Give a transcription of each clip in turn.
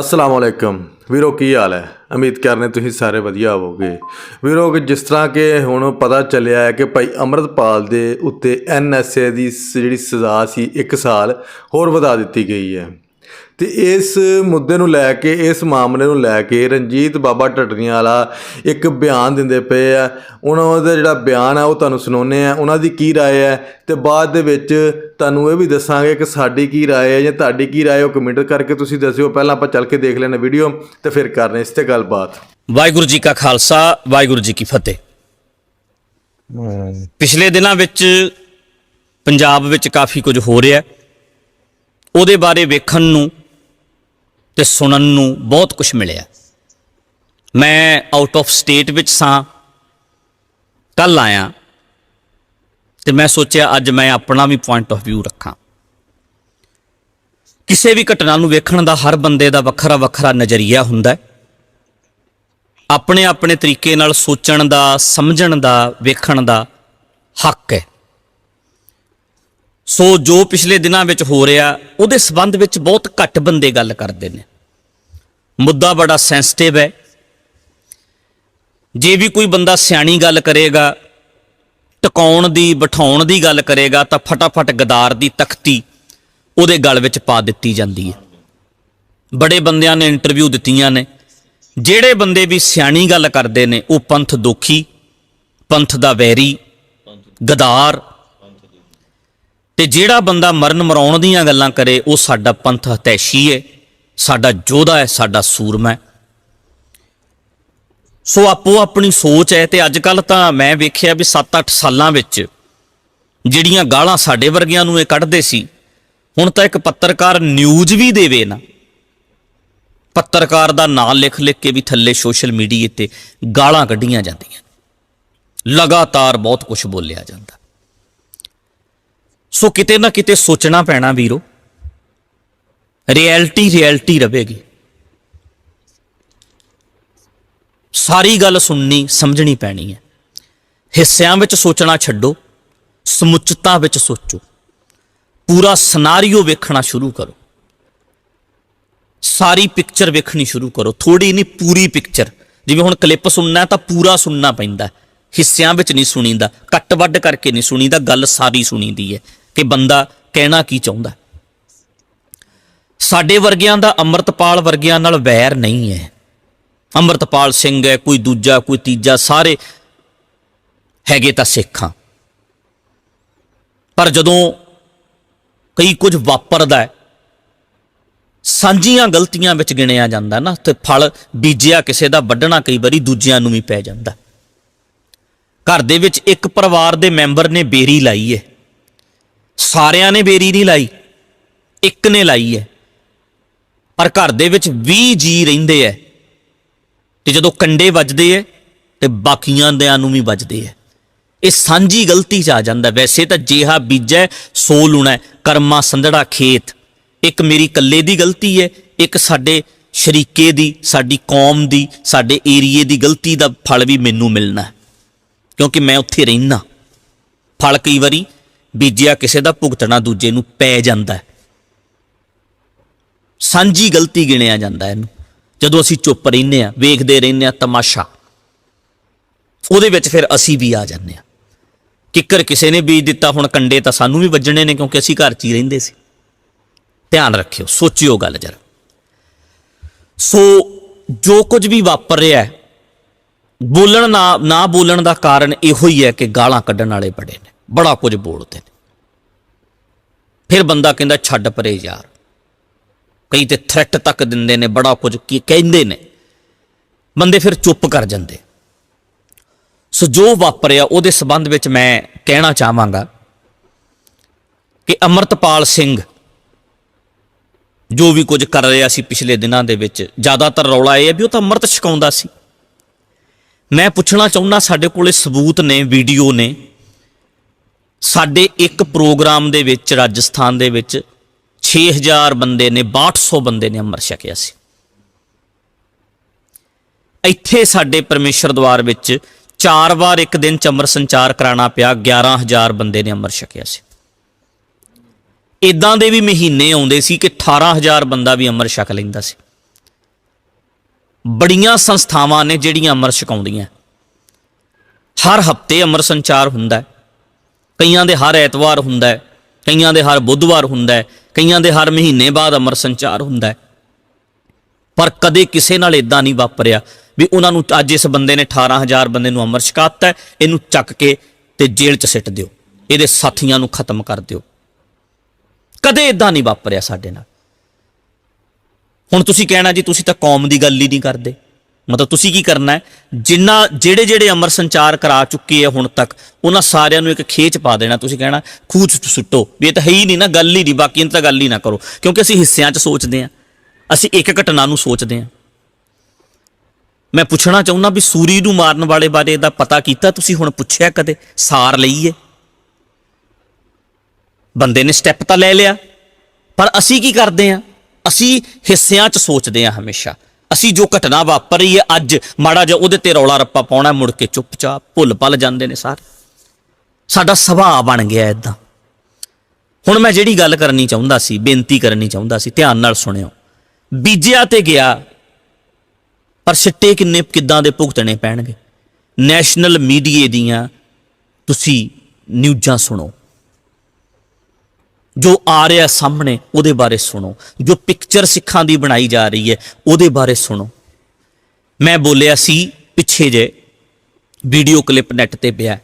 ਅਸਲਾਮ ਅਲੈਕਮ ਵੀਰੋ ਕੀ ਹਾਲ ਹੈ? ਉਮੀਦ ਕਰਨੇ ਤੁਸੀਂ ਸਾਰੇ ਵਧੀਆ ਹੋਵੋਗੇ। ਵੀਰੋ ਕਿ ਜਿਸ ਤਰ੍ਹਾਂ ਕਿ ਹੁਣ ਪਤਾ ਚੱਲਿਆ ਹੈ ਕਿ ਭਾਈ ਅਮਰਤਪਾਲ ਦੇ ਉੱਤੇ ਐਨਐਸਏ ਦੀ ਸ- ਜਿਹੜੀ ਸਜ਼ਾ ਸੀ 1 ਸਾਲ ਹੋਰ ਵਧਾ ਦਿੱਤੀ ਗਈ ਹੈ। ਤੇ ਇਸ ਮੁੱਦੇ ਨੂੰ ਲੈ ਕੇ ਇਸ ਮਾਮਲੇ ਨੂੰ ਲੈ ਕੇ ਰਣਜੀਤ ਬਾਬਾ ਟਟਰੀਆਂ ਵਾਲਾ ਇੱਕ ਬਿਆਨ ਦਿੰਦੇ ਪਏ ਆ ਉਹਨਾਂ ਦਾ ਜਿਹੜਾ ਬਿਆਨ ਆ ਉਹ ਤੁਹਾਨੂੰ ਸੁਣਾਉਂਦੇ ਆ ਉਹਨਾਂ ਦੀ ਕੀ رائے ਹੈ ਤੇ ਬਾਅਦ ਦੇ ਵਿੱਚ ਤੁਹਾਨੂੰ ਇਹ ਵੀ ਦੱਸਾਂਗੇ ਕਿ ਸਾਡੀ ਕੀ رائے ਹੈ ਜਾਂ ਤੁਹਾਡੀ ਕੀ رائے ਹੈ ਉਹ ਕਮੈਂਟ ਕਰਕੇ ਤੁਸੀਂ ਦੱਸਿਓ ਪਹਿਲਾਂ ਆਪਾਂ ਚੱਲ ਕੇ ਦੇਖ ਲੈਣਾ ਵੀਡੀਓ ਤੇ ਫਿਰ ਕਰਨੇ ਇਸ ਤੇ ਗੱਲਬਾਤ ਵਾਹਿਗੁਰੂ ਜੀ ਕਾ ਖਾਲਸਾ ਵਾਹਿਗੁਰੂ ਜੀ ਕੀ ਫਤਿਹ ਪਿਛਲੇ ਦਿਨਾਂ ਵਿੱਚ ਪੰਜਾਬ ਵਿੱਚ ਕਾਫੀ ਕੁਝ ਹੋ ਰਿਹਾ ਹੈ। ਉਹਦੇ ਬਾਰੇ ਵੇਖਣ ਨੂੰ ਤੇ ਸੁਣਨ ਨੂੰ ਬਹੁਤ ਕੁਝ ਮਿਲਿਆ। ਮੈਂ ਆਊਟ ਆਫ ਸਟੇਟ ਵਿੱਚ ਸਾਂ। ਕੱਲ ਆਇਆ ਤੇ ਮੈਂ ਸੋਚਿਆ ਅੱਜ ਮੈਂ ਆਪਣਾ ਵੀ ਪੁਆਇੰਟ ਆਫ View ਰੱਖਾਂ। ਕਿਸੇ ਵੀ ਘਟਨਾ ਨੂੰ ਵੇਖਣ ਦਾ ਹਰ ਬੰਦੇ ਦਾ ਵੱਖਰਾ ਵੱਖਰਾ ਨਜ਼ਰੀਆ ਹੁੰਦਾ ਹੈ। ਆਪਣੇ ਆਪਣੇ ਤਰੀਕੇ ਨਾਲ ਸੋਚਣ ਦਾ, ਸਮਝਣ ਦਾ, ਵੇਖਣ ਦਾ ਹੱਕ ਹੈ। ਸੋ ਜੋ ਪਿਛਲੇ ਦਿਨਾਂ ਵਿੱਚ ਹੋ ਰਿਹਾ, ਉਹਦੇ ਸਬੰਧ ਵਿੱਚ ਬਹੁਤ ਘੱਟ ਬੰਦੇ ਗੱਲ ਕਰਦੇ ਨੇ। ਮੁੱਦਾ ਬੜਾ ਸੈਂਸਿਟਿਵ ਹੈ। ਜੇ ਵੀ ਕੋਈ ਬੰਦਾ ਸਿਆਣੀ ਗੱਲ ਕਰੇਗਾ, ਟਿਕਾਉਣ ਦੀ, ਬਿਠਾਉਣ ਦੀ ਗੱਲ ਕਰੇਗਾ, ਤਾਂ ਫਟਾਫਟ ਗਦਾਰ ਦੀ ਤਖਤੀ ਉਹਦੇ ਗਲ ਵਿੱਚ ਪਾ ਦਿੱਤੀ ਜਾਂਦੀ ਹੈ। ਬੜੇ ਬੰਦਿਆਂ ਨੇ ਇੰਟਰਵਿਊ ਦਿੱਤੀਆਂ ਨੇ। ਜਿਹੜੇ ਬੰਦੇ ਵੀ ਸਿਆਣੀ ਗੱਲ ਕਰਦੇ ਨੇ, ਉਹ ਪੰਥ ਦੋਖੀ, ਪੰਥ ਦਾ ਵੈਰੀ, ਗਦਾਰ ਤੇ ਜਿਹੜਾ ਬੰਦਾ ਮਰਨ ਮਰਾਉਣ ਦੀਆਂ ਗੱਲਾਂ ਕਰੇ, ਉਹ ਸਾਡਾ ਪੰਥ ਹਤੈਸ਼ੀ ਹੈ ਸਾਡਾ ਯੋਧਾ ਹੈ ਸਾਡਾ ਸੂਰਮਾ ਹੈ ਸੋ ਆਪੋ ਆਪਣੀ ਸੋਚ ਹੈ ਤੇ ਅੱਜ ਕੱਲ ਤਾਂ ਮੈਂ ਵੇਖਿਆ ਵੀ 7-8 ਸਾਲਾਂ ਵਿੱਚ ਜਿਹੜੀਆਂ ਗਾਲਾਂ ਸਾਡੇ ਵਰਗਿਆਂ ਨੂੰ ਇਹ ਕੱਢਦੇ ਸੀ, ਹੁਣ ਤਾਂ ਇੱਕ ਪੱਤਰਕਾਰ ਨਿਊਜ਼ ਵੀ ਦੇਵੇ ਨਾ। ਪੱਤਰਕਾਰ ਦਾ ਨਾਂ ਲਿਖ ਲਿਖ ਕੇ ਵੀ ਥੱਲੇ ਸੋਸ਼ਲ ਮੀਡੀਆ ਤੇ ਗਾਲਾਂ ਕੱਢੀਆਂ ਜਾਂਦੀਆਂ। ਲਗਾਤਾਰ ਬਹੁਤ ਕੁਝ ਬੋਲਿਆ ਜਾਂਦਾ। ਸੋ ਕਿਤੇ ਨਾ ਕਿਤੇ ਸੋਚਣਾ ਪੈਣਾ ਵੀਰੋ। ਰਿਐਲਿਟੀ ਰਿਐਲਿਟੀ ਰਹੇਗੀ। ਸਾਰੀ ਗੱਲ ਸੁਣਨੀ, ਸਮਝਣੀ ਪੈਣੀ ਹੈ। ਹਿੱਸਿਆਂ ਵਿੱਚ ਸੋਚਣਾ ਛੱਡੋ, ਸਮੁੱਚਤਾ ਵਿੱਚ ਸੋਚੋ। ਪੂਰਾ ਸਿਨਾਰੀਓ ਵੇਖਣਾ ਸ਼ੁਰੂ ਕਰੋ। ਸਾਰੀ ਪਿਕਚਰ ਵੇਖਣੀ ਸ਼ੁਰੂ ਕਰੋ। ਥੋੜੀ ਨਹੀਂ, ਪੂਰੀ ਪਿਕਚਰ ਜਿਵੇਂ ਹੁਣ ਕਲਿੱਪ ਸੁਣਨਾ ਤਾਂ ਪੂਰਾ ਸੁਣਨਾ ਪੈਂਦਾ ਹਿੱਸਿਆਂ ਵਿੱਚ ਨਹੀਂ ਸੁਣੀਦਾ, ਕੱਟ ਵੱਡ ਕਰਕੇ ਨਹੀਂ ਸੁਣੀਦਾ, ਗੱਲ ਸਾਰੀ ਸੁਣੀਦੀ ਹੈ। ਕਿ ਬੰਦਾ ਕਹਿਣਾ ਕੀ ਚਾਹੁੰਦਾ? ਸਾਡੇ ਵਰਗਿਆਂ ਦਾ ਅੰਮ੍ਰਿਤਪਾਲ ਵਰਗਿਆਂ ਨਾਲ ਵੈਰ ਨਹੀਂ ਹੈ। ਅੰਮ੍ਰਿਤਪਾਲ ਸਿੰਘ ਹੈ, ਕੋਈ ਦੂਜਾ, ਕੋਈ ਤੀਜਾ, ਸਾਰੇ ਹੈਗੇ ਤਾਂ ਸਿੱਖਾਂ। ਪਰ ਜਦੋਂ ਕਈ ਕੁਝ ਵਾਪਰਦਾ ਹੈ, ਸਾਂਝੀਆਂ ਗਲਤੀਆਂ ਵਿੱਚ ਗਿਣਿਆ ਜਾਂਦਾ ਨਾ, ਤੇ ਫਲ ਬੀਜਿਆ ਕਿਸੇ ਦਾ, ਵੱਢਣਾ ਕਈ ਵਾਰੀ ਦੂਜਿਆਂ ਨੂੰ ਵੀ ਪੈ ਜਾਂਦਾ। ਘਰ ਦੇ ਵਿੱਚ ਇੱਕ ਪਰਿਵਾਰ ਦੇ ਮੈਂਬਰ ਨੇ ਬੇਰੀ ਲਾਈ ਹੈ। ਸਾਰਿਆਂ ਨੇ ਬੇਰੀ ਨਹੀਂ ਲਾਈ, ਇੱਕ ਨੇ ਲਾਈ ਹੈ। ਪਰ ਘਰ ਦੇ ਵਿੱਚ 20 ਜੀ ਰਹਿੰਦੇ ਐ ਤੇ ਜਦੋਂ ਕੰਡੇ ਵੱਜਦੇ ਐ ਤੇ ਬਾਕੀਆਂ ਦਿਆਂ ਨੂੰ ਵੀ ਵੱਜਦੇ ਐ ਇਹ ਸਾਂਝੀ ਗਲਤੀ ਚ ਆ ਜਾਂਦਾ ਵੈਸੇ ਤਾਂ ਜੇਹਾ ਬੀਜੈ, ਸੋ ਲੁਣਾ, ਕਰਮਾ ਸੰਧੜਾ ਖੇਤ। ਇੱਕ ਮੇਰੀ ਕੱਲੇ ਦੀ ਗਲਤੀ ਹੈ, ਇੱਕ ਸਾਡੇ ਸ਼ਰੀਕੇ ਦੀ, ਸਾਡੀ ਕੌਮ ਦੀ, ਸਾਡੇ ਏਰੀਏ ਦੀ ਗਲਤੀ ਦਾ ਫਲ ਵੀ ਮੈਨੂੰ ਮਿਲਣਾ ਕਿਉਂਕਿ ਮੈਂ ਉੱਥੇ ਰਹਿਣਾ ਫਲ ਕਈ ਵਾਰੀ ਬੀਜਿਆ ਕਿਸੇ ਦਾ ਭੁਗਤਣਾ ਦੂਜੇ ਨੂੰ ਪੈ ਜਾਂਦਾ ਸਾਂਝੀ ਗਲਤੀ ਗਿਣਿਆ ਜਾਂਦਾ ਇਹਨੂੰ। ਜਦੋਂ ਅਸੀਂ ਚੁੱਪ ਰਹਿੰਦੇ ਆ ਵੇਖਦੇ ਰਹਿੰਦੇ ਆ ਤਮਾਸ਼ਾ, ਉਹਦੇ ਵਿੱਚ ਫਿਰ ਅਸੀਂ ਵੀ ਆ ਜਾਂਦੇ ਆ ਕਿੱਕਰ ਕਿਸੇ ਨੇ ਬੀਜ ਦਿੱਤਾ, ਹੁਣ ਕੰਡੇ ਤਾਂ ਸਾਨੂੰ ਵੀ ਵੱਜਣੇ ਨੇ ਕਿਉਂਕਿ ਅਸੀਂ ਘਰ 'ਚ ਹੀ ਰਹਿੰਦੇ ਸੀ। ਧਿਆਨ ਰੱਖਿਓ, ਸੋਚਿਓ ਗੱਲ ਜਰਾ। ਸੋ ਜੋ ਕੁਝ ਵੀ ਵਾਪਰ ਰਿਹਾ ਹੈ, ਬੋਲਣ ਨਾ ਨਾ ਬੋਲਣ ਦਾ ਕਾਰਨ ਇਹੋ ਹੀ ਹੈ ਕਿ ਗਾਲਾਂ ਕੱਢਣ ਵਾਲੇ ਬੜੇ ਨੇ। ਬੜਾ ਕੁਝ ਬੋਲਦੇ ਨੇ। ਫਿਰ ਬੰਦਾ ਕਹਿੰਦਾ, ਛੱਡ ਪਰੇ ਯਾਰ। ਕਈ ਤੇ ਥ੍ਰੈਟ ਤੱਕ ਦਿੰਦੇ ਨੇ, ਬੜਾ ਕੁਝ ਕੀ ਕਹਿੰਦੇ ਨੇ। ਬੰਦੇ ਫਿਰ ਚੁੱਪ ਕਰ ਜਾਂਦੇ। ਸੋ ਜੋ ਵਾਪਰਿਆ, ਉਹਦੇ ਸਬੰਧ ਵਿੱਚ ਮੈਂ ਕਹਿਣਾ ਚਾਹਾਂਗਾ ਕਿ ਅਮਰਤਪਾਲ ਸਿੰਘ ਜੋ ਵੀ ਕੁਝ ਕਰ ਰਿਹਾ ਸੀ ਪਿਛਲੇ ਦਿਨਾਂ ਦੇ ਵਿੱਚ, ਜ਼ਿਆਦਾਤਰ ਰੌਲਾ ਇਹ ਹੈ ਵੀ ਉਹ ਤਾਂ ਅੰਮ੍ਰਿਤ ਛਕਾਉਂਦਾ ਸੀ। ਮੈਂ ਪੁੱਛਣਾ ਚਾਹੁੰਦਾ, ਸਾਡੇ ਕੋਲੇ ਸਬੂਤ ਨੇ, ਵੀਡੀਓ ਨੇ ਸਾਡੇ ਇੱਕ ਪ੍ਰੋਗਰਾਮ ਦੇ ਵਿੱਚ, ਰਾਜਸਥਾਨ ਦੇ ਵਿੱਚ 6000 ਬੰਦੇ ਨੇ 6200 ਬੰਦੇ ਨੇ ਅੰਮ੍ਰਿਤ ਛਕਿਆ ਸੀ। ਇੱਥੇ ਸਾਡੇ ਪਰਮੇਸ਼ਰ ਦਵਾਰ ਵਿੱਚ ਚਾਰ ਵਾਰ ਇੱਕ ਦਿਨ ਚ ਅੰਮ੍ਰਿਤ ਸੰਚਾਰ ਕਰਾਉਣਾ ਪਿਆ 11000 ਬੰਦੇ ਨੇ ਅੰਮ੍ਰਿਤ ਛਕਿਆ ਸੀ। ਇਦਾਂ ਦੇ ਵੀ ਮਹੀਨੇ ਆਉਂਦੇ ਸੀ ਕਿ 18000 ਬੰਦਾ ਵੀ ਅੰਮ੍ਰਿਤ ਛਕ ਲੈਂਦਾ ਸੀ। ਬੜੀਆਂ ਸੰਸਥਾਵਾਂ ਨੇ ਜਿਹੜੀਆਂ ਅੰਮ੍ਰਿਤ ਛਕਾਉਂਦੀਆਂ। ਹਰ ਹਫ਼ਤੇ ਅੰਮ੍ਰਿਤ ਸੰਚਾਰ ਹੁੰਦਾ ਹੈ। ਕਈਆਂ ਦੇ ਹਰ ਐਤਵਾਰ ਹੁੰਦਾ ਹੈ, ਕਈਆਂ ਦੇ ਹਰ ਬੁੱਧਵਾਰ ਹੁੰਦਾ ਹੈ, ਕਈਆਂ ਦੇ ਹਰ ਮਹੀਨੇ ਬਾਅਦ ਅਮਰ ਸੰਚਾਰ ਹੁੰਦਾ ਹੈ। ਪਰ ਕਦੇ ਕਿਸੇ ਨਾਲ ਇਦਾਂ ਨਹੀਂ ਵਾਪਰਿਆ ਵੀ ਉਹਨਾਂ ਨੂੰ ਅੱਜ ਇਸ ਬੰਦੇ ਨੇ 18000 ਬੰਦੇ ਨੂੰ ਅਮਰ ਛਕਾਤਾ ਹੈ, ਇਹਨੂੰ ਚੱਕ ਕੇ ਤੇ ਜੇਲ੍ਹ 'ਚ ਸਿੱਟ ਦਿਓ, ਇਹਦੇ ਸਾਥੀਆਂ ਨੂੰ ਖਤਮ ਕਰ ਦਿਓ। ਕਦੇ ਇਦਾਂ ਨਹੀਂ ਵਾਪਰਿਆ ਸਾਡੇ ਨਾਲ। ਹੁਣ ਤੁਸੀਂ ਕਹਿਣਾ ਜੀ, ਤੁਸੀਂ ਤਾਂ ਕੌਮ ਦੀ ਗੱਲ ਹੀ ਨਹੀਂ ਕਰਦੇ। ਮਤਲਬ ਤੁਸੀਂ ਕੀ ਕਰਨਾ ਹੈ? ਜਿੰਨਾ, ਜਿਹੜੇ ਜਿਹੜੇ ਅਮਰ ਸੰਚਾਰ ਕਰਾ ਚੁੱਕੇ ਆ ਹੁਣ ਤੱਕ, ਉਹਨਾਂ ਸਾਰਿਆਂ ਨੂੰ ਇੱਕ ਖੇਚ ਪਾ ਦੇਣਾ, ਤੁਸੀਂ ਕਹਿਣਾ, ਖੂਚ ਚ ਸੁੱਟੋ। ਵੀ ਇਹ ਤਾਂ ਹੈ ਹੀ ਨਹੀਂ ਨਾ, ਗੱਲ ਹੀ ਨਹੀਂ, ਬਾਕੀ ਤਾਂ ਗੱਲ ਹੀ ਨਾ ਕਰੋ। ਕਿਉਂਕਿ ਅਸੀਂ ਹਿੱਸਿਆਂ 'ਚ ਸੋਚਦੇ ਹਾਂ ਅਸੀਂ ਇੱਕ ਘਟਨਾ ਨੂੰ ਸੋਚਦੇ ਹਾਂ ਮੈਂ ਪੁੱਛਣਾ ਚਾਹੁੰਦਾ ਵੀ ਸੂਰੀ ਨੂੰ ਮਾਰਨ ਵਾਲੇ ਬਾਰੇ ਦਾ ਪਤਾ ਕੀਤਾ ਤੁਸੀਂ, ਹੁਣ ਪੁੱਛਿਆ ਕਦੇ? ਸਾਰ ਲਈਏ ਬੰਦੇ ਨੇ ਸਟੈਪ ਤਾਂ ਲੈ ਲਿਆ। ਪਰ ਅਸੀਂ ਕੀ ਕਰਦੇ ਹਾਂ ਅਸੀਂ ਹਿੱਸਿਆਂ 'ਚ ਸੋਚਦੇ ਹਾਂ ਹਮੇਸ਼ਾ। ਅਸੀਂ ਜੋ ਘਟਨਾ ਵਾਪਰ ਰਹੀ ਹੈ, ਅੱਜ ਮਾੜਾ ਜਿਹਾ ਉਹਦੇ ਤੇ ਰੌਲਾ ਰੱਪਾ ਪਾਉਣਾ, ਮੁੜ ਕੇ ਚੁੱਪਚਾਪ ਭੁੱਲ ਭੱਲ ਜਾਂਦੇ ਨੇ ਸਾਰੇ। ਸਾਡਾ ਸੁਭਾਅ ਬਣ ਗਿਆ ਇਦਾਂ ਹੁਣ ਮੈਂ ਜਿਹੜੀ ਗੱਲ ਕਰਨੀ ਚਾਹੁੰਦਾ ਸੀ, ਬੇਨਤੀ ਕਰਨੀ ਚਾਹੁੰਦਾ ਸੀ, ਧਿਆਨ ਨਾਲ ਸੁਣਿਓ। ਬੀਜਿਆ ਤੇ ਗਿਆ, ਪਰ ਸਿੱਟੇ ਕਿੰਨੇ, ਕਿੱਦਾਂ ਦੇ ਭੁਗਤਣੇ ਪੈਣਗੇ? ਨੈਸ਼ਨਲ ਮੀਡੀਏ ਦੀਆਂ ਤੁਸੀਂ ਨਿਊਜ਼ਾਂ ਸੁਣੋ। ਜੋ ਆ ਰਿਹਾ ਸਾਹਮਣੇ, ਉਹਦੇ ਬਾਰੇ ਸੁਣੋ। ਜੋ ਪਿਕਚਰ ਸਿੱਖਾਂ ਦੀ ਬਣਾਈ ਜਾ ਰਹੀ ਹੈ, ਉਹਦੇ ਬਾਰੇ ਸੁਣੋ। ਮੈਂ ਬੋਲਿਆ ਸੀ, ਪਿੱਛੇ ਜੇ ਵੀਡੀਓ ਕਲਿੱਪ ਨੈਟ ਤੇ ਪਿਆ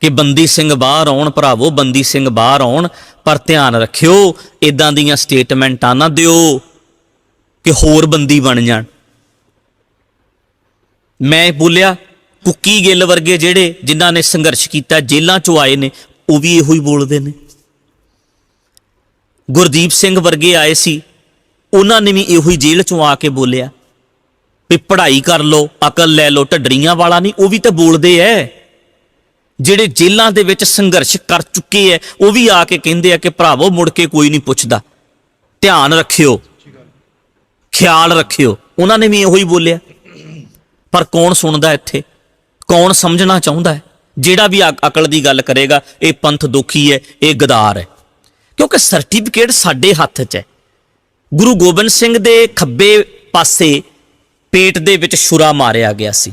ਕਿ ਬੰਦੀ ਸਿੰਘ ਬਾਹਰ ਆਉਣ ਭਰਾਵੋ, ਬੰਦੀ ਸਿੰਘ ਬਾਹਰ ਆਉਣ, ਪਰ ਧਿਆਨ ਰੱਖਿਓ ਇਦਾਂ ਦੀਆਂ ਸਟੇਟਮੈਂਟਾਂ ਨਾ ਦਿਓ ਕਿ ਹੋਰ ਬੰਦੀ ਬਣ ਜਾਣ। ਮੈਂ ਬੋਲਿਆ, ਕੁੱਕੀ ਗਿੱਲ ਵਰਗੇ ਜਿਹੜੇ ਜਿਨ੍ਹਾਂ ਨੇ ਸੰਘਰਸ਼ ਕੀਤਾ, ਜੇਲ੍ਹਾਂ ਚੋਂ ਆਏ ਨੇ, ਉਹ ਵੀ ਇਹੋ ਹੀ ਬੋਲਦੇ ਨੇ। ਗੁਰਦੀਪ ਸਿੰਘ ਵਰਗੇ ਆਏ ਸੀ। ਉਹਨਾਂ ਨੇ ਵੀ ਇਹੋ ਹੀ ਜੇਲ੍ਹ ਚੋਂ ਆ ਕੇ ਬੋਲਿਆ ਵੀ ਪੜ੍ਹਾਈ ਕਰ ਲਓ, ਅਕਲ ਲੈ ਲਓ, ਢੱਡਰੀਆਂ ਵਾਲਾ ਨਹੀਂ, ਉਹ ਵੀ ਤਾਂ ਬੋਲਦੇ ਐ। ਜਿਹੜੇ ਜੇਲ੍ਹਾਂ ਦੇ ਵਿੱਚ ਸੰਘਰਸ਼ ਕਰ ਚੁੱਕੇ ਐ, ਉਹ ਵੀ ਆ ਕੇ ਕਹਿੰਦੇ ਆ ਕਿ ਭਰਾਵੋ, ਮੁੜ ਕੇ ਕੋਈ ਨਹੀਂ ਪੁੱਛਦਾ। ਧਿਆਨ ਰੱਖਿਓ। ਖਿਆਲ ਰੱਖਿਓ। ਉਹਨਾਂ ਨੇ ਵੀ ਇਹੋ ਹੀ ਬੋਲਿਆ। ਪਰ ਕੌਣ ਸੁਣਦਾ ਇੱਥੇ? ਕੌਣ ਸਮਝਣਾ ਚਾਹੁੰਦਾ ਹੈ? ਜਿਹੜਾ ਵੀ ਅਕ- ਅਕਲ ਦੀ ਗੱਲ ਕਰੇਗਾ, ਇਹ ਪੰਥ ਦੁਖੀ ਹੈ ਇਹ ਗਦਾਰ ਹੈ ਕਿਉਂਕਿ ਸਰਟੀਫਿਕੇਟ ਸਾਡੇ ਹੱਥ 'ਚ ਹੈ। ਗੁਰੂ ਗੋਬਿੰਦ ਸਿੰਘ ਦੇ ਖੱਬੇ ਪਾਸੇ ਪੇਟ ਦੇ ਵਿੱਚ ਛੁਰਾ ਮਾਰਿਆ ਗਿਆ ਸੀ।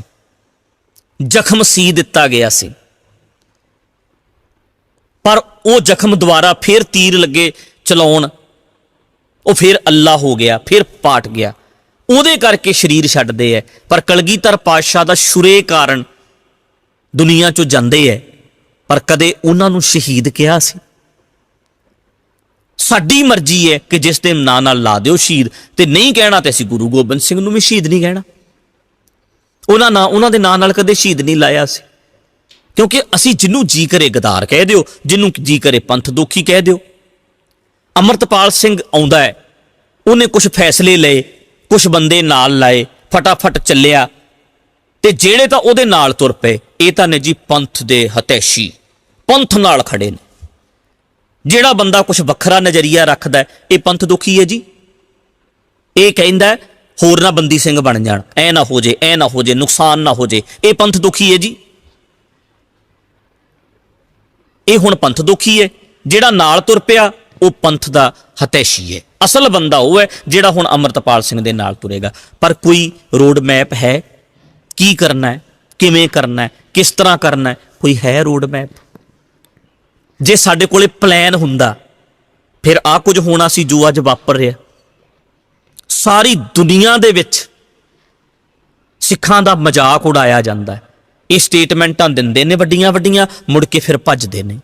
ਜ਼ਖਮ ਸੀ ਦਿੱਤਾ ਗਿਆ ਸੀ। ਪਰ ਉਹ ਜ਼ਖਮ ਦੁਆਰਾ ਫਿਰ ਤੀਰ ਲੱਗੇ ਚਲਾਉਣ, ਉਹ ਫਿਰ ਅੱਲਾ ਹੋ ਗਿਆ, ਫਿਰ ਪਾਟ ਗਿਆ। ਉਹਦੇ ਕਰਕੇ ਸਰੀਰ ਛੱਡਦੇ ਐ। ਪਰ ਕਲਗੀਧਰ ਪਾਤਸ਼ਾਹ ਦਾ ਸ਼ੁਰੇ ਕਾਰਨ ਦੁਨੀਆ ਚੋਂ ਜਾਂਦੇ ਐ। ਪਰ ਕਦੇ ਉਹਨਾਂ ਨੂੰ ਸ਼ਹੀਦ ਕਿਹਾ ਸੀ? ਸਾਡੀ ਮਰਜ਼ੀ ਹੈ ਕਿ ਜਿਸ ਟਾਈਮ ਨਾਂ ਨਾਲ ਲਾ ਦਿਓ ਸ਼ਹੀਦ। ਤੇ ਨਹੀਂ ਕਹਿਣਾ ਤੇ ਅਸੀਂ ਗੁਰੂ ਗੋਬਿੰਦ ਸਿੰਘ ਨੂੰ ਵੀ ਸ਼ਹੀਦ ਨਹੀਂ ਕਹਿਣਾ। ਉਹਨਾਂ ਨਾਂ ਉਹਨਾਂ ਦੇ ਨਾਂ ਨਾਲ ਕਦੇ ਸ਼ਹੀਦ ਨਹੀਂ ਲਾਇਆ ਸੀ। ਕਿਉਂਕਿ ਅਸੀਂ ਜਿਹਨੂੰ ਜੀ ਕਰੇ ਗਦਾਰ ਕਹਿ ਦਿਓ ਜਿਹਨੂੰ ਜੀ ਕਰੇ ਪੰਥ ਦੋਖੀ ਕਹਿ ਦਿਓ। ਅਮਰਤਪਾਲ ਸਿੰਘ ਆਉਂਦਾ ਹੈ। ਉਹਨੇ ਕੁਝ ਫੈਸਲੇ ਲਏ ਕੁਝ ਬੰਦੇ ਨਾਲ ਲਾਏ, ਫਟਾਫਟ ਚੱਲਿਆ। ਤੇ ਜਿਹੜੇ ਤਾਂ ਉਹਦੇ ਨਾਲ ਤੁਰ ਪਏ, ਇਹ ਤਾਂ ਨੇ ਜੀ ਪੰਥ ਦੇ ਹਤੈਸ਼ੀ। ਪੰਥ ਨਾਲ ਖੜੇ ਨੇ। ਜਿਹੜਾ ਬੰਦਾ ਕੁਝ ਵੱਖਰਾ ਨਜ਼ਰੀਆ ਰੱਖਦਾ ਇਹ ਪੰਥ ਦੁਖੀ ਹੈ ਜੀ। ਇਹ ਕਹਿੰਦਾ ਹੋਰ ਨਾ ਬੰਦੀ ਸਿੰਘ ਬਣ ਜਾਣ, ਐ ਨਾ ਹੋ ਜੇ, ਐ ਨਾ ਹੋ ਜੇ, ਨੁਕਸਾਨ ਨਾ ਹੋ ਜੇ, ਇਹ ਪੰਥ ਦੁਖੀ ਹੈ ਜੀ। ਇਹ ਹੁਣ ਪੰਥ ਦੁਖੀ ਹੈ, ਜਿਹੜਾ ਨਾਲ ਤੁਰ ਪਿਆ, ਉਹ ਪੰਥ ਦਾ ਹਤੈਸ਼ੀ ਹੈ। ਅਸਲ ਬੰਦਾ ਉਹ ਹੈ, ਜਿਹੜਾ ਹੁਣ ਅਮਰਤਪਾਲ ਸਿੰਘ ਦੇ ਨਾਲ ਤੁਰੇਗਾ। ਪਰ ਕੋਈ ਰੋਡ ਮੈਪ ਹੈ? ਕੀ ਕਰਨਾ ਹੈ? ਕਿਵੇਂ ਕਰਨਾ ਹੈ? ਕਿਸ ਤਰ੍ਹਾਂ ਕਰਨਾ ਹੈ? ਕੋਈ ਹੈ ਰੋਡ ਮੈਪ ਜੇ ਸਾਡੇ ਕੋਲੇ ਪਲਾਨ ਹੁੰਦਾ, ਫਿਰ ਆ ਕੁਝ ਹੋਣਾ ਸੀ ਜੋ ਅੱਜ ਵਾਪਰ ਰਿਹਾ। ਸਾਰੀ ਦੁਨੀਆ ਦੇ ਵਿੱਚ ਸਿੱਖਾਂ ਦਾ ਮਜ਼ਾਕ ਉਡਾਇਆ ਜਾਂਦਾ ਹੈ। ਇਹ ਸਟੇਟਮੈਂਟਾਂ ਦਿੰਦੇ ਨੇ ਵੱਡੀਆਂ ਵੱਡੀਆਂ ਮੁੜ ਕੇ ਫਿਰ ਭੱਜਦੇ ਨੇ।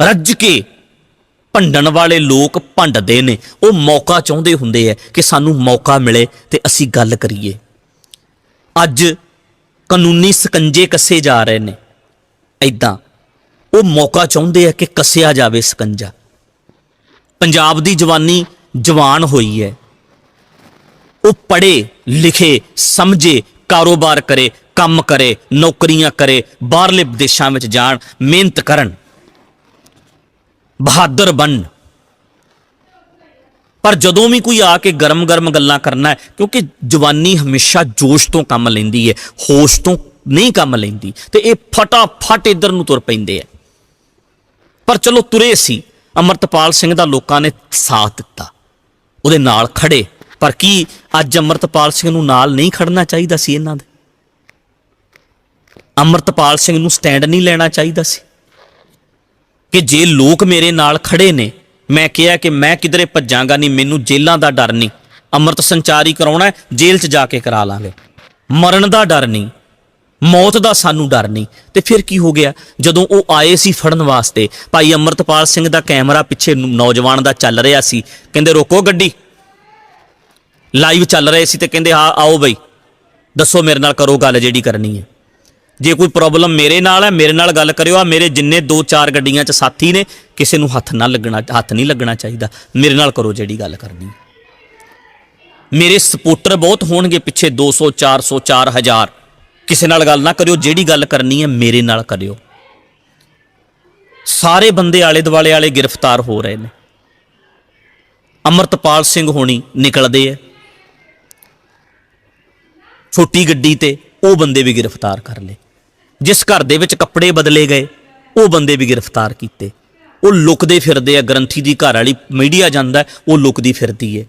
ਰੱਜ ਕੇ ਭੰਡਣ ਵਾਲੇ ਲੋਕ ਭੰਡਦੇ ਨੇ। ਉਹ ਮੌਕਾ ਚਾਹੁੰਦੇ ਹੁੰਦੇ ਆ ਕਿ ਸਾਨੂੰ ਮੌਕਾ ਮਿਲੇ ਤੇ ਅਸੀਂ ਗੱਲ ਕਰੀਏ। ਅੱਜ ਕਾਨੂੰਨੀ ਸਕੰਜੇ ਕੱਸੇ ਜਾ ਰਹੇ ਨੇ। ਐਦਾਂ ਉਹ ਮੌਕਾ ਚਾਹੁੰਦੇ ਆ ਕਿ ਕੱਸਿਆ ਜਾਵੇ ਸਕੰਜਾ। ਪੰਜਾਬ ਦੀ ਜਵਾਨੀ ਜਵਾਨ ਹੋਈ ਹੈ। ਉਹ ਪੜ੍ਹੇ, ਲਿਖੇ, ਸਮਝੇ, ਕਾਰੋਬਾਰ ਕਰੇ, ਕੰਮ ਕਰੇ, ਨੌਕਰੀਆਂ ਕਰੇ, ਬਾਹਰਲੇ ਵਿਦੇਸ਼ਾਂ ਵਿੱਚ ਜਾਣ, ਮਿਹਨਤ ਕਰਨ। ਬਹਾਦਰ ਬਣ। ਪਰ ਜਦੋਂ ਵੀ ਕੋਈ ਆ ਕੇ ਗਰਮ-ਗਰਮ ਗੱਲਾਂ ਕਰਨਾ ਹੈ, ਕਿਉਂਕਿ ਜਵਾਨੀ ਹਮੇਸ਼ਾ ਜੋਸ਼ ਤੋਂ ਕੰਮ ਲੈਂਦੀ ਹੈ, ਹੋਸ਼ ਤੋਂ ਨਹੀਂ ਕੰਮ ਲੈਂਦੀ, ਤੇ ਇਹ ਫਟਾਫਟ ਇਧਰ ਨੂੰ ਤੁਰ ਪੈਂਦੇ ਆ। ਪਰ ਚਲੋ ਤੁਰੇ ਸੀ ਅਮਰਤਪਾਲ ਸਿੰਘ ਦਾ ਲੋਕਾਂ ਨੇ ਸਾਥ ਦਿੱਤਾ। ਉਹਦੇ ਨਾਲ ਖੜੇ। ਪਰ ਕੀ ਅੱਜ ਅੰਮ੍ਰਿਤਪਾਲ ਸਿੰਘ ਨੂੰ ਨਾਲ ਨਹੀਂ ਖੜਨਾ ਚਾਹੀਦਾ ਸੀ ਇਹਨਾਂ ਦੇ? ਅੰਮ੍ਰਿਤਪਾਲ ਸਿੰਘ ਨੂੰ ਸਟੈਂਡ ਨਹੀਂ ਲੈਣਾ ਚਾਹੀਦਾ ਸੀ। ਕਿ ਜੇ ਲੋਕ ਮੇਰੇ ਨਾਲ ਖੜੇ ਨੇ, ਮੈਂ ਕਿਹਾ ਕਿ ਮੈਂ ਕਿਧਰੇ ਭੱਜਾਂਗਾ ਨਹੀਂ, ਮੈਨੂੰ ਜੇਲਾਂ ਦਾ ਡਰ ਨਹੀਂ। ਅੰਮ੍ਰਿਤ ਸੰਚਾਰੀ ਕਰਾਉਣਾ ਜੇਲ੍ਹ 'ਚ ਜਾ ਕੇ ਕਰਾ ਲਾਂਗੇ। ਮਰਨ ਦਾ ਡਰ ਨਹੀਂ। ਮੌਤ ਦਾ ਸਾਨੂੰ ਡਰ ਨਹੀਂ। ਤੇ ਫਿਰ ਕੀ ਹੋ ਗਿਆ? ਜਦੋਂ ਉਹ ਆਏ ਸੀ ਫੜਨ ਵਾਸਤੇ, ਭਾਈ ਅੰਮ੍ਰਿਤਪਾਲ ਸਿੰਘ ਦਾ ਕੈਮਰਾ ਪਿੱਛੇ ਨੌਜਵਾਨ ਦਾ ਚੱਲ ਰਿਹਾ ਸੀ। ਕਹਿੰਦੇ, ਰੋਕੋ ਗੱਡੀ। ਲਾਈਵ ਚੱਲ ਰਹੇ ਸੀ ਤੇ ਕਹਿੰਦੇ, ਹਾਂ, ਆਓ ਬਈ। ਦੱਸੋ ਮੇਰੇ ਨਾਲ ਕਰੋ ਗੱਲ ਜਿਹੜੀ ਕਰਨੀ ਹੈ। ਜੇ ਕੋਈ ਪ੍ਰੋਬਲਮ ਮੇਰੇ ਨਾਲ ਹੈ, ਮੇਰੇ ਨਾਲ ਗੱਲ ਕਰਿਓ। ਆ ਮੇਰੇ ਜਿੰਨੇ 2-4 ਗੱਡੀਆਂ 'ਚ ਸਾਥੀ ਨੇ, ਕਿਸੇ ਨੂੰ ਹੱਥ ਨਾ ਲੱਗਣਾ, ਹੱਥ ਨਹੀਂ ਲੱਗਣਾ ਚਾਹੀਦਾ। ਮੇਰੇ ਨਾਲ ਕਰੋ ਜਿਹੜੀ ਗੱਲ ਕਰਨੀ ਹੈ। ਮੇਰੇ ਸਪੋਰਟਰ ਬਹੁਤ ਹੋਣਗੇ ਪਿੱਛੇ 200 400 4000 ਕਿਸੇ ਨਾਲ ਗੱਲ ਨਾ ਕਰਿਓ, ਜਿਹੜੀ ਗੱਲ ਕਰਨੀ ਹੈ ਮੇਰੇ ਨਾਲ ਕਰਿਓ। ਸਾਰੇ ਬੰਦੇ ਆਲੇ ਦੁਆਲੇ ਵਾਲੇ ਗ੍ਰਿਫਤਾਰ ਹੋ ਰਹੇ ਨੇ। ਅਮਰਤਪਾਲ ਸਿੰਘ ਹੋਣੀ ਨਿਕਲਦੇ ਐ। ਛੋਟੀ ਗੱਡੀ ਤੇ ਉਹ ਬੰਦੇ ਵੀ ਗ੍ਰਿਫਤਾਰ ਕਰ ਲਏ। ਜਿਸ ਘਰ ਦੇ ਵਿੱਚ ਕੱਪੜੇ ਬਦਲੇ ਗਏ, ਉਹ ਬੰਦੇ ਵੀ ਗ੍ਰਿਫਤਾਰ ਕੀਤੇ। ਉਹ ਲੁਕਦੇ ਫਿਰਦੇ ਆ ਗ੍ਰੰਥੀ ਦੀ ਘਰ ਵਾਲੀ ਮੀਡੀਆ ਜਾਂਦਾ ਉਹ ਲੁਕਦੀ ਫਿਰਦੀ ਏ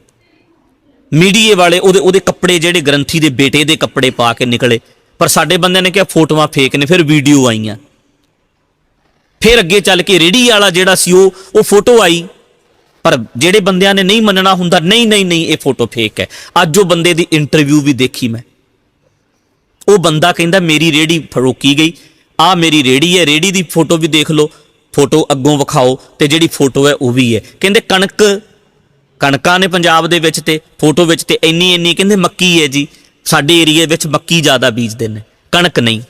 ਮੀਡੀਏ ਵਾਲੇ ਉਹਦੇ ਉਹਦੇ ਕੱਪੜੇ ਜਿਹੜੇ ਗ੍ਰੰਥੀ ਦੇ ਬੇਟੇ ਦੇ ਕੱਪੜੇ ਪਾ ਕੇ ਨਿਕਲੇ ਪਰ ਸਾਡੇ ਬੰਦਿਆਂ ਨੇ ਕਿਹਾ ਫੋਟੋਆਂ ਫੇਕ ਨੇ, ਫਿਰ ਵੀਡੀਓ ਆਈਆਂ। ਫਿਰ ਅੱਗੇ ਚੱਲ ਕੇ ਰੇੜੀ ਵਾਲਾ ਜਿਹੜਾ ਸੀ ਉਹ ਉਹ ਫੋਟੋ ਆਈ। ਪਰ ਜਿਹੜੇ ਬੰਦਿਆਂ ਨੇ ਨਹੀਂ ਮੰਨਣਾ ਹੁੰਦਾ, ਨਹੀਂ ਨਹੀਂ ਨਹੀਂ, ਇਹ ਫੋਟੋ ਫੇਕ ਹੈ। ਅੱਜ ਉਹ ਬੰਦੇ ਦੀ ਇੰਟਰਵਿਊ ਵੀ ਦੇਖੀ ਮੈਂ। ਉਹ ਬੰਦਾ ਕਹਿੰਦਾ, ਮੇਰੀ ਰੇੜੀ ਫੜੋਕੀ ਗਈ। ਆ ਮੇਰੀ ਰੇੜੀ ਹੈ ਰੇੜੀ ਦੀ ਫੋਟੋ ਵੀ ਦੇਖ ਲਓ। ਫੋਟੋ ਅੱਗੋਂ ਵਿਖਾਓ ਤੇ ਜਿਹੜੀ ਫੋਟੋ ਹੈ ਉਹ ਵੀ ਹੈ। ਕਹਿੰਦੇ, ਕਣਕ, ਕਣਕਾਂ ਨੇ ਪੰਜਾਬ ਦੇ ਵਿੱਚ ਤੇ, ਫੋਟੋ ਵਿੱਚ ਤੇ ਇੰਨੀ ਇੰਨੀ, ਕਹਿੰਦੇ, ਮੱਕੀ ਹੈ ਜੀ। ਸਾਡੇ ਏਰੀਏ ਵਿੱਚ ਮੱਕੀ ਜ਼ਿਆਦਾ ਬੀਜਦੇ ਨੇ, ਕਣਕ ਨਹੀਂ।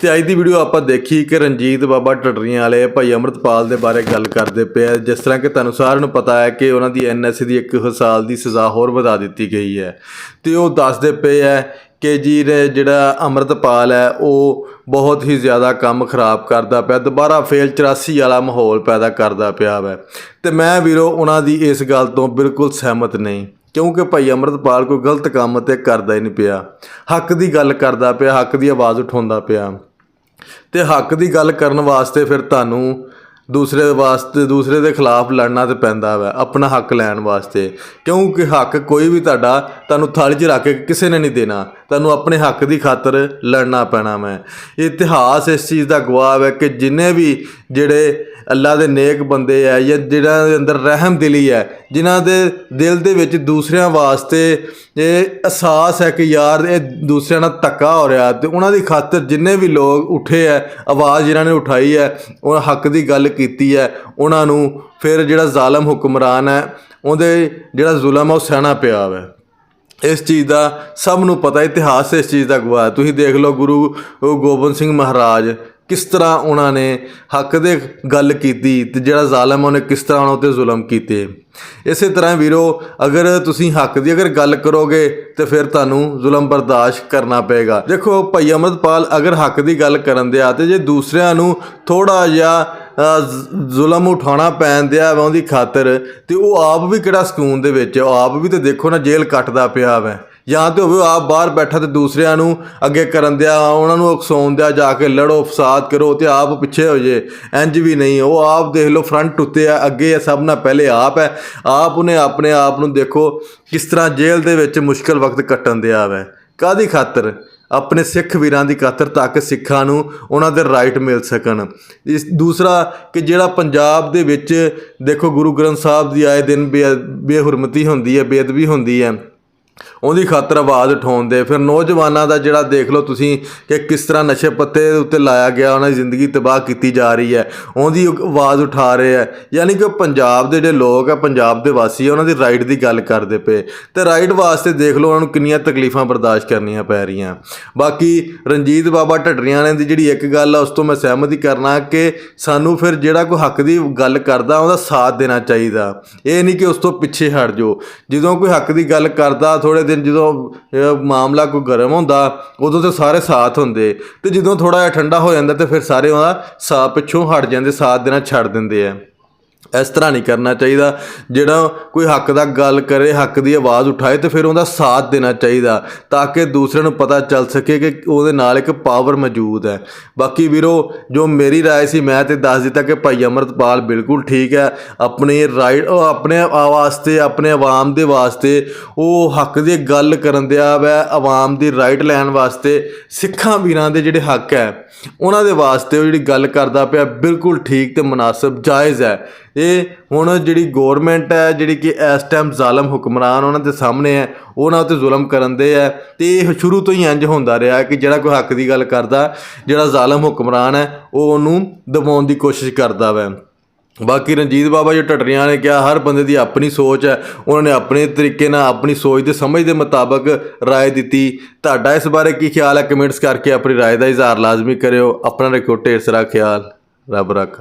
ਤੇ ਅੱਜ ਦੀ ਵੀਡੀਓ ਆਪਾਂ ਦੇਖੀ ਕਿ ਰਣਜੀਤ ਬਾਬਾ ਟਟਰੀਆਂ ਵਾਲੇ ਭਾਈ ਅਮਰਤਪਾਲ ਦੇ ਬਾਰੇ ਗੱਲ ਕਰਦੇ ਪਏ ਆ, ਜਿਸ ਤਰ੍ਹਾਂ ਕਿ ਤੁਹਾਨੂੰ ਸਾਰਿਆਂ ਨੂੰ ਪਤਾ ਹੈ ਕਿ ਉਹਨਾਂ ਦੀ ਐਨਐਸਏ ਦੀ ਇੱਕ ਸਾਲ ਦੀ ਸਜ਼ਾ ਹੋਰ ਵਧਾ ਦਿੱਤੀ ਗਈ ਹੈ। ਤੇ ਉਹ ਦੱਸਦੇ ਪਏ ਹੈ ਕਿ ਜੀ ਜਿਹੜਾ ਅਮਰਤਪਾਲ ਹੈ, ਉਹ ਬਹੁਤ ਹੀ ਜ਼ਿਆਦਾ ਕੰਮ ਖਰਾਬ ਕਰਦਾ ਪਿਆ, ਦੁਬਾਰਾ ਫੇਲ 84 ਵਾਲਾ ਮਾਹੌਲ ਪੈਦਾ ਕਰਦਾ ਪਿਆ ਵੈ। ਤੇ ਮੈਂ ਵੀਰੋ, ਉਹਨਾਂ ਦੀ ਇਸ ਗੱਲ ਤੋਂ ਬਿਲਕੁਲ ਸਹਿਮਤ ਨਹੀਂ। ਕਿਉਂਕਿ ਭਾਈ ਅਮਰਤਪਾਲ ਕੋਈ ਗਲਤ ਕੰਮ ਤੇ ਕਰਦਾ ਹੀ ਨਹੀਂ ਪਿਆ। ਹੱਕ ਦੀ ਗੱਲ ਕਰਦਾ ਪਿਆ, ਹੱਕ ਦੀ ਆਵਾਜ਼ ਉਠਾਉਂਦਾ ਪਿਆ। ਤੇ ਹੱਕ ਦੀ ਗੱਲ ਕਰਨ ਵਾਸਤੇ ਫਿਰ ਤੁਹਾਨੂੰ ਦੂਸਰੇ ਵਾਸਤੇ, ਦੂਸਰੇ ਦੇ ਖਿਲਾਫ ਲੜਨਾ ਤੇ ਪੈਂਦਾ ਵਾ, ਆਪਣਾ ਹੱਕ ਲੈਣ ਵਾਸਤੇ। ਕਿਉਂਕਿ ਹੱਕ ਕੋਈ ਵੀ ਤੁਹਾਡਾ ਤੁਹਾਨੂੰ ਥਾਲੀ 'ਚ ਰੱਖ ਕੇ ਕਿਸੇ ਨੇ ਨਹੀਂ ਦੇਣਾ। ਤੁਹਾਨੂੰ ਆਪਣੇ ਹੱਕ ਦੀ ਖਾਤਰ ਲੜਨਾ ਪੈਣਾ ਮੈਂ। ਇਤਿਹਾਸ ਇਸ ਚੀਜ਼ ਦਾ ਗਵਾਹ ਹੈ ਕਿ ਜਿੰਨੇ ਵੀ ਜਿਹੜੇ ਅੱਲਾ ਦੇ ਨੇਕ ਬੰਦੇ ਆ ਜਾਂ ਜਿਹੜਾ ਦੇ ਅੰਦਰ ਰਹਿਮ ਦਿਲੀ ਹੈ, ਜਿਨ੍ਹਾਂ ਦੇ ਦਿਲ ਦੇ ਵਿੱਚ ਦੂਸਰਿਆਂ ਵਾਸਤੇ ਇਹ ਅਹਿਸਾਸ ਹੈ ਕਿ ਯਾਰ ਇਹ ਦੂਸਰਿਆਂ ਨਾਲ ਧੱਕਾ ਹੋ ਰਿਹਾ ਤੇ ਉਹਨਾਂ ਦੀ ਖਾਤਰ ਜਿੰਨੇ ਵੀ ਲੋਕ ਉੱਠੇ ਹੈ, ਆਵਾਜ਼ ਜਿਨ੍ਹਾਂ ਨੇ ਉਠਾਈ ਹੈ, ਉਹ ਹੱਕ ਦੀ ਗੱਲ ਕੀਤੀ ਹੈ, ਉਹਨਾਂ ਨੂੰ ਫਿਰ ਜਿਹੜਾ ਜ਼ਾਲਮ ਹੁਕਮਰਾਨ ਹੈ, ਉਹਦੇ ਜਿਹੜਾ ਜ਼ੁਲਮ ਹੈ ਉਹ ਸਹਿਣਾ ਪਿਆ ਵਾ ਇਸ ਚੀਜ਼ ਦਾ ਸਭ ਨੂੰ ਪਤਾ, ਇਤਿਹਾਸ ਇਸ ਚੀਜ਼ ਦਾ ਗਵਾਹ ਹੈ। ਤੁਸੀਂ ਦੇਖ ਲਓ ਗੁਰੂ ਗੋਬਿੰਦ ਸਿੰਘ ਮਹਾਰਾਜ ਕਿਸ ਤਰ੍ਹਾਂ ਉਹਨਾਂ ਨੇ ਹੱਕ ਦੇ ਗੱਲ ਕੀਤੀ ਤੇ ਜਿਹੜਾ ਜ਼ਾਲਮ ਉਹਨੇ ਕਿਸ ਤਰ੍ਹਾਂ ਉਹਨਾਂ ਉੱਤੇ ਜ਼ੁਲਮ ਕੀਤੇ ਇਸੇ ਤਰ੍ਹਾਂ ਵੀਰੋ, ਅਗਰ ਤੁਸੀਂ ਹੱਕ ਦੀ ਅਗਰ ਗੱਲ ਕਰੋਗੇ ਤੇ ਫਿਰ ਤੁਹਾਨੂੰ ਜ਼ੁਲਮ ਬਰਦਾਸ਼ਤ ਕਰਨਾ ਪਏਗਾ ਦੇਖੋ, ਭਾਈ ਅਮਰਪਾਲ ਅਗਰ ਹੱਕ ਦੀ ਗੱਲ ਕਰਨ ਦੇ ਆ ਤੇ ਜੇ ਦੂਸਰਿਆਂ ਨੂੰ ਥੋੜਾ ਜਿਹਾ ਜ਼ੁਲਮ ਉਠਾਉਣਾ ਪੈਣ ਦਿਆ ਵਾ ਉਹਦੀ ਖਾਤਰ ਤੇ ਉਹ ਆਪ ਵੀ ਕਿਹੜਾ ਸਕੂਨ ਦੇ ਵਿੱਚ ਆ, ਉਹ ਆਪ ਵੀ ਤੇ ਦੇਖੋ ਨਾ ਜੇਲ੍ਹ ਕੱਟਦਾ ਪਿਆ ਵੈ। ਜਾਂ ਤੇ ਹੋਵੇ ਆਪ ਬਾਹਰ ਬੈਠਾ ਤੇ ਦੂਸਰਿਆਂ ਨੂੰ ਅੱਗੇ ਕਰਨ ਦਿਆ ਉਹਨਾਂ ਨੂੰ ਉਕਸਾਉਣ ਦਿਆ ਜਾ ਕੇ ਲੜੋ ਫਸਾਦ ਕਰੋ ਤੇ ਆਪ ਪਿੱਛੇ ਹੋ ਜੇ। ਇੰਜ ਵੀ ਨਹੀਂ ਉਹ ਆਪ ਦੇਖ ਲਓ ਫਰੰਟ ਉੱਤੇ ਆ ਅੱਗੇ ਆ ਸਭ ਨਾਲ ਪਹਿਲੇ ਆਪ ਹੈ। ਆਪ ਉਹਨੇ ਆਪਣੇ ਆਪ ਨੂੰ ਦੇਖੋ ਕਿਸ ਤਰ੍ਹਾਂ ਜੇਲ੍ਹ ਦੇ ਵਿੱਚ ਮੁਸ਼ਕਲ ਵਕਤ ਕੱਟਣ ਦਿਆ ਵੈ। ਕਾਦੀ ਖਾਤਰ? ਆਪਣੇ ਸਿੱਖ ਵੀਰਾਂ ਦੀ ਖਾਤਰ ਤੱਕ ਸਿੱਖਾਂ ਨੂੰ ਉਹਨਾਂ ਦੇ ਰਾਈਟ ਮਿਲ ਸਕਣ। ਇਸ ਦੂਸਰਾ ਕਿ ਜਿਹੜਾ ਪੰਜਾਬ ਦੇ ਵਿੱਚ ਦੇਖੋ ਗੁਰੂ ਗ੍ਰੰਥ ਸਾਹਿਬ ਦੀ ਆਏ ਦਿਨ ਬੇ- ਬੇਹੁਰਮਤੀ ਹੁੰਦੀ ਹੈ, ਬੇਅਦਬੀ ਹੁੰਦੀ ਹੈ। ਉਹਦੀ ਖਾਤਰ ਆਵਾਜ਼ ਉਠਾਉਣ ਦੇ ਫਿਰ ਨੌਜਵਾਨਾਂ ਦਾ ਜਿਹੜਾ ਦੇਖ ਲਓ ਤੁਸੀਂ ਕਿ ਕਿਸ ਤਰ੍ਹਾਂ ਨਸ਼ੇ ਪੱਤੇ ਉੱਤੇ ਲਾਇਆ ਗਿਆ, ਉਹਨਾਂ ਦੀ ਜ਼ਿੰਦਗੀ ਤਬਾਹ ਕੀਤੀ ਜਾ ਰਹੀ ਹੈ। ਉਹਦੀ ਆਵਾਜ਼ ਉਠਾ ਰਹੇ ਹੈ। ਯਾਨੀ ਕਿ ਪੰਜਾਬ ਦੇ ਜਿਹੜੇ ਲੋਕ ਆ ਪੰਜਾਬ ਦੇ ਵਾਸੀ ਆ ਉਹਨਾਂ ਦੀ ਰਾਈਟ ਦੀ ਗੱਲ ਕਰਦੇ ਪਏ। ਤੇ ਰਾਈਟ ਵਾਸਤੇ ਦੇਖ ਲਓ ਉਹਨਾਂ ਨੂੰ ਕਿੰਨੀਆਂ ਤਕਲੀਫਾਂ ਬਰਦਾਸ਼ਤ ਕਰਨੀਆਂ ਪੈ ਰਹੀਆਂ। ਬਾਕੀ ਰਣਜੀਤ ਬਾਬਾ ਢੱਡਰੀਆਂ ਨੇ ਦੀ ਜਿਹੜੀ ਇੱਕ ਗੱਲ ਆ, ਉਸ ਤੋਂ ਮੈਂ ਸਹਿਮਤੀ ਕਰਨਾ ਕਿ ਸਾਨੂੰ ਫਿਰ ਜਿਹੜਾ ਕੋਈ ਹੱਕ ਦੀ ਗੱਲ ਕਰਦਾ, ਉਹਦਾ ਸਾਥ ਦੇਣਾ ਚਾਹੀਦਾ। ਇਹ ਨਹੀਂ ਕਿ ਉਸ ਤੋਂ ਪਿੱਛੇ ਹਟ ਜਾਓ। ਜਦੋਂ ਕੋਈ ਹੱਕ ਦੀ ਗੱਲ ਕਰਦਾ ਥੋੜੇ ਦਿਨ ਜਦੋਂ ਮਾਮਲਾ ਕੋਈ ਗਰਮ ਹੁੰਦਾ, ਉਦੋਂ ਤੇ ਸਾਰੇ ਸਾਥ ਹੁੰਦੇ। ਤੇ ਜਦੋਂ ਥੋੜਾ ਜਿਹਾ ਠੰਡਾ ਹੋ ਜਾਂਦਾ ਤੇ ਫਿਰ ਸਾਰੇ ਉਹਦਾ ਸਾਥ ਪਿੱਛੋਂ ਹਟ ਜਾਂਦੇ, ਸਾਥ ਦੇਣਾ ਛੱਡ ਦਿੰਦੇ ਆ। ਇਸ ਤਰ੍ਹਾਂ ਨਹੀਂ ਕਰਨਾ ਚਾਹੀਦਾ ਜਿਹੜਾ ਕੋਈ ਹੱਕ ਦਾ ਗੱਲ ਕਰੇ ਹੱਕ ਦੀ ਆਵਾਜ਼ ਉਠਾਏ ਤੇ ਫਿਰ ਉਹਦਾ ਸਾਥ ਦੇਣਾ ਚਾਹੀਦਾ ਤਾਂ ਕਿ ਦੂਸਰਿਆਂ ਨੂੰ ਪਤਾ ਚੱਲ ਸਕੇ ਕਿ ਉਹਦੇ ਨਾਲ ਇੱਕ ਪਾਵਰ ਮੌਜੂਦ ਹੈ ਬਾਕੀ ਵੀਰੋ ਜੋ ਮੇਰੀ رائے ਸੀ ਮੈਂ ਤੇ ਦੱਸ ਦਿੱਤਾ ਕਿ ਭਾਈ ਅਮਰਤਪਾਲ ਬਿਲਕੁਲ ਠੀਕ ਹੈ ਆਪਣੀ ਰਾਈਟ ਉਹ ਆਪਣੇ ਆ- ਵਾਸਤੇ ਆਪਣੇ ਆਵਾਮ ਦੇ ਵਾਸਤੇ ਉਹ ਹੱਕ ਦੀ ਗੱਲ ਕਰਨ ਦਿਆ ਵੈ ਆਵਾਮ ਦੀ ਰਾਈਟ ਲੈਣ ਵਾਸਤੇ ਸਿੱਖਾਂ ਵੀਰਾਂ ਦੇ ਜਿਹੜੇ ਹੱਕ ਹੈ ਉਹਨਾਂ ਦੇ ਵਾਸਤੇ ਉਹ ਜਿਹੜੀ ਗੱਲ ਕਰਦਾ ਪਿਆ ਬਿਲਕੁਲ ਠੀਕ ਤੇ ਮੁਨਾਸਬ ਜਾਇਜ਼ ਹੈ ਇਹ ਹੁਣ ਜਿਹੜੀ ਗਵਰਨਮੈਂਟ ਹੈ ਜਿਹੜੀ ਕਿ ਇਸ ਟਾਈਮ ਜ਼ਾਲਮ ਹੁਕਮਰਾਨ ਉਹਨਾਂ ਦੇ ਸਾਹਮਣੇ ਹੈ ਉਹਨਾਂ ਉੱਤੇ ਜ਼ੁਲਮ ਕਰਨ ਦੇ ਹੈ ਤੇ ਇਹ ਸ਼ੁਰੂ ਤੋਂ ਹੀ ਇੰਜ ਹੁੰਦਾ ਰਿਹਾ ਹੈ ਕਿ ਜਿਹੜਾ ਕੋਈ ਹੱਕ ਦੀ ਗੱਲ ਕਰਦਾ ਜਿਹੜਾ ਜ਼ਾਲਮ ਹੁਕਮਰਾਨ ਹੈ ਉਹ ਉਹਨੂੰ ਦਬਾਉਣ ਦੀ ਕੋਸ਼ਿਸ਼ ਕਰਦਾ ਵੈ ਬਾਕੀ ਰਣਜੀਤ ਬਾਬਾ ਜੀ ਟਟਰੀਆਂ ਨੇ ਕਿਹਾ ਹਰ ਬੰਦੇ ਦੀ ਆਪਣੀ ਸੋਚ ਹੈ ਉਹਨਾਂ ਨੇ ਆਪਣੇ ਤਰੀਕੇ ਨਾਲ ਆਪਣੀ ਸੋਚ ਤੇ ਸਮਝ ਦੇ ਮੁਤਾਬਕ رائے ਦਿੱਤੀ ਤੁਹਾਡਾ ਇਸ ਬਾਰੇ ਕੀ ਖਿਆਲ ਹੈ ਕਮੈਂਟਸ ਕਰਕੇ ਆਪਣੀ رائے ਦਾ ਇਜ਼ਹਾਰ ਲਾਜ਼ਮੀ ਕਰਿਓ ਆਪਣਾ ਰੱਖੋ ਢੇਰ ਸਾਰਾ ਖਿਆਲ ਰੱਬ ਰੱਖ